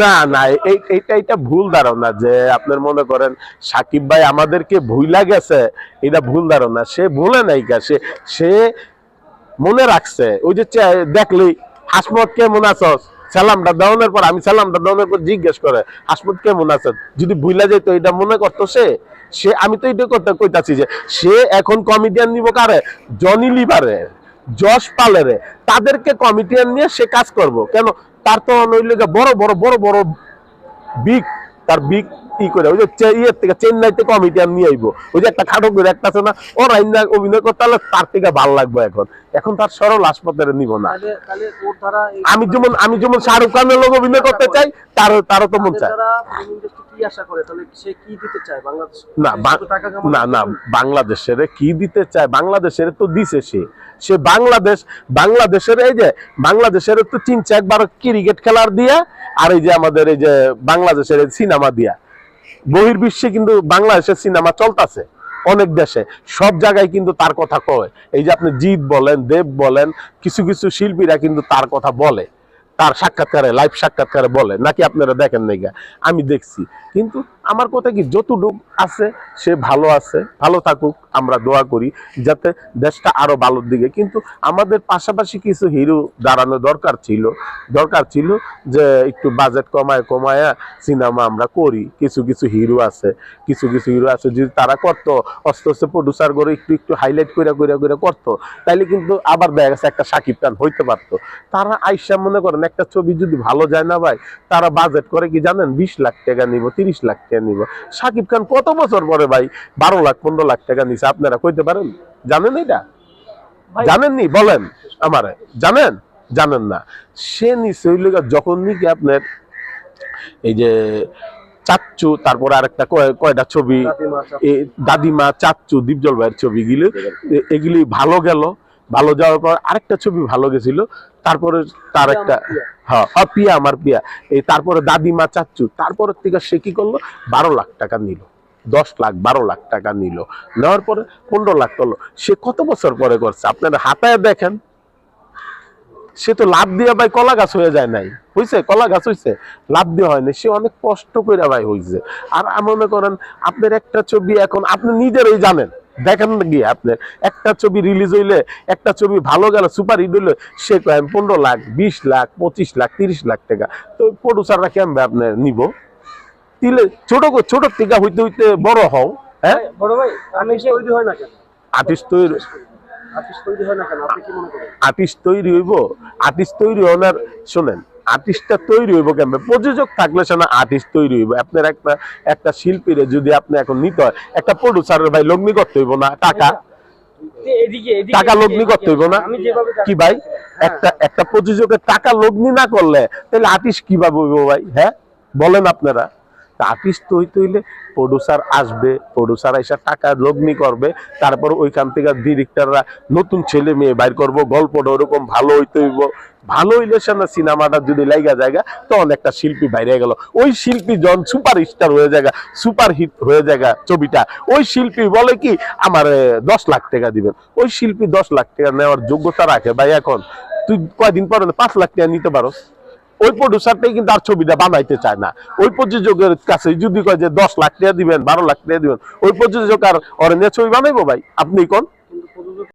না না এই এইটা এটা ভুল ধারণা যে আপনার মনে করেন সাকিব ভাই আমাদেরকে ভুইলা গেছে, এটা ভুল ধারণা। সে ভুলে নাই কা সে সে মনে রাখছে। ওই যে দেখলি, হাসমত কেমন আছস সালামটা দেওয়ানোর পর, আমি সালামটা দেওয়ানোর পর জিজ্ঞেস করে, হাসমত কেমন আছে? যদি ভুইলা যেত এটা মনে করতো সে? সে, আমি তো এটা করতে কইতাছি যে, সে এখন কমিডিয়ান নিব কারে? জনি লিভারে যশ পালেরে তাদেরকে কমিডিয়ান নিয়ে সে কাজ করব। কেন? তার তো গিয়ে বড় বড় বড় বড় বিগ তার বিগ ই করে ওই যে ইয়ের থেকে চেন্নাইতে কমিডিয়ান নিয়ে আইবো। ওই যে একটা খাটো করে একটা আছে না ও রাইনা অভিনয় করতে হলে তার থেকে ভালো লাগবে এখন। এখন তার সরল হাসপাতালে নিব না। আমি যেমন আমি যেমন শাহরুখ খানের লোক অভিনয় করতে চাই তার তারও তো মন চায়। কি আশা করে? তাহলে সে কি দিতে চায় বাংলাদেশ? না না না বাংলাদেশের কি দিতে চায়? বাংলাদেশের তো দিছে সে। সে বাংলাদেশ বাংলাদেশের এই যে বাংলাদেশের তো চিনছে একবার ক্রিকেট খেলার দিয়া আর এই যে আমাদের এই যে বাংলাদেশের সিনেমা দিয়া। বহির্বিশ্বে কিন্তু বাংলাদেশের সিনেমা চলতেছে অনেক দেশে। সব জায়গায় কিন্তু তার কথা কয়। এই যে আপনি জিৎ বলেন দেব বলেন কিছু কিছু শিল্পীরা কিন্তু তার কথা বলে। তার সাক্ষাৎকারে লাইভ সাক্ষাৎকারে বলে নাকি আপনারা দেখেন গা? আমি দেখছি কিন্তু আমার কথা কি যতটুক আছে, সে ভালো আছে, ভালো থাকুক, আমরা দোয়া করি, যাতে দেশটা আরও ভালোর দিকে। কিন্তু আমাদের পাশাপাশি কিছু হিরো দাঁড়ানো দরকার ছিল দরকার ছিল যে একটু বাজেট কমায়, কমায়া সিনেমা আমরা করি। কিছু কিছু হিরো আছে, কিছু কিছু হিরো আছে যদি তারা করতো অস্তে আস্তে প্রডিউসার করে একটু একটু হাইলাইট করে করে করে করতো, তাইলে কিন্তু আবার দেখা গেছে একটা সাকিব খান হইতে পারতো। তারা আইসা মনে করেন, একটা ছবি যদি ভালো যায় না ভাই, তারা বাজেট করে কি জানেন, বিশ লাখ টাকা নিব, তিরিশ লাখ টাকা নিব। সাকিব খান কত বছর পরে ভাই? বারো লাখ পনেরো লাখ টাকা নিছে আপনারা কইতে পারেন? জানেন এটা? জানেননি? বলেন। আমারে। জানেন? জানেন না। সে নিচে হইল গিয়া যখন নাকি আপনার এই যে চাচ্চু তারপরে আরেকটা কয়- কয়টা ছবি? দাদিমা, চাচা। দাদিমা চাচ্চু দীপজল ভাইয়ের ছবিগুলো এ- এগুলি ভালো গেল। ভালো যাওয়ার পর আরেকটা ছবি ভালো গেছিল তারপরে তার একটা। হ্যাঁ হ্যাঁ, পিয়া আমার পিয়া। এই তারপরে দাদিমা চাচ্চু তারপরে থেকে সে কি করল? বারো লাখ টাকা নিল দশ লাখ বারো লাখ টাকা নিল। নেওয়ার পরে পনেরো লাখ করল। সে কত বছর পরে করছে? আপনারা হাতায় দেখেন। সে তো লাভ দিয়ে ভাই কলা গাছ হয়ে যায় নাই। হইছে? কলা গাছ হইছে? লাভ দিয়ে হয় না সে অনেক কষ্ট করে ভাই হইছে। আর মনে করেন আপনার একটা ছবি এখন আপনি নিজেরই জানেন। দেখেন গিয়ে আপনার একটা ছবি রিলিজ হইলে একটা ছবি ভালো গেল সুপার হিট হইলে সে কয় পনেরো লাখ বিশ লাখ পঁচিশ লাখ তিরিশ লাখ টাকা। তো প্রডিউসাররা কেমন আপনার নিব? তিলে ছোট ছোট থেকে হইতে হইতে বড় হও হ্যাঁ? বড় ভাই আমি তৈরি হয় না কেন? আর্টিস্ট তৈরি আর্টিস্ট তৈরি হয় না কেন? আপনি কি মনে করেন? আর্টিস্ট তৈরি হইব? আর্টিস্ট তৈরি হওয়ার শোনেন আর্টিস্টটা তৈরি হইব কেমন? প্রযোজক থাকলে সে না আর্টিস্ট তৈরি হইব। আপনার একটা একটা শিল্পীর যদি আপনি এখন নিতে হয় একটা প্রডিউসারের ভাই লগ্নি করতে হইব না টাকা। টাকা লগ্নি করতে হইব না। কি ভাই? একটা একটা প্রযোজকের টাকা লগ্নি না করলে তাহলে আর্টিস্ট কীভাবে হইব ভাই? হ্যাঁ? বলেন আপনারা। আর্টিস্ট হইতে হইলে প্রডিউসার আসবে প্রডিউসার এসে টাকা লগ্নি করবে, তারপর ওইখান থেকে ডিরেক্টররা নতুন ছেলে মেয়ে বাইর করব, গল্পটা ওরকম ভালো হইতে হইব। ভালো হইলে সে না সিনেমাটা যদি লাইগা জায়গা, তখন একটা শিল্পী বাইরে গেল। ওই শিল্পী যখন সুপার স্টার হয়ে জায়গা সুপার হিট হয়ে জায়গা ছবিটা। ওই শিল্পী বলে কি, আমার দশ লাখ টাকা দিবেন। ওই শিল্পী দশ লাখ টাকা নেওয়ার যোগ্যতা রাখে ভাই এখন। তুই কয়দিন পরে পাঁচ লাখ টাকা নিতে পারোস? ওই প্রডিউসারটাই কিন্তু আর ছবিটা বানাইতে চায় না। ওই প্রযোজকের কাছে যদি কয় যে দশ লাখ টাকা দিবেন, বারো লাখ টাকা দিবেন, ওই প্রযোজক আর অরেঞ্জের ছবি বানাইবো ভাই? আপনি কোন?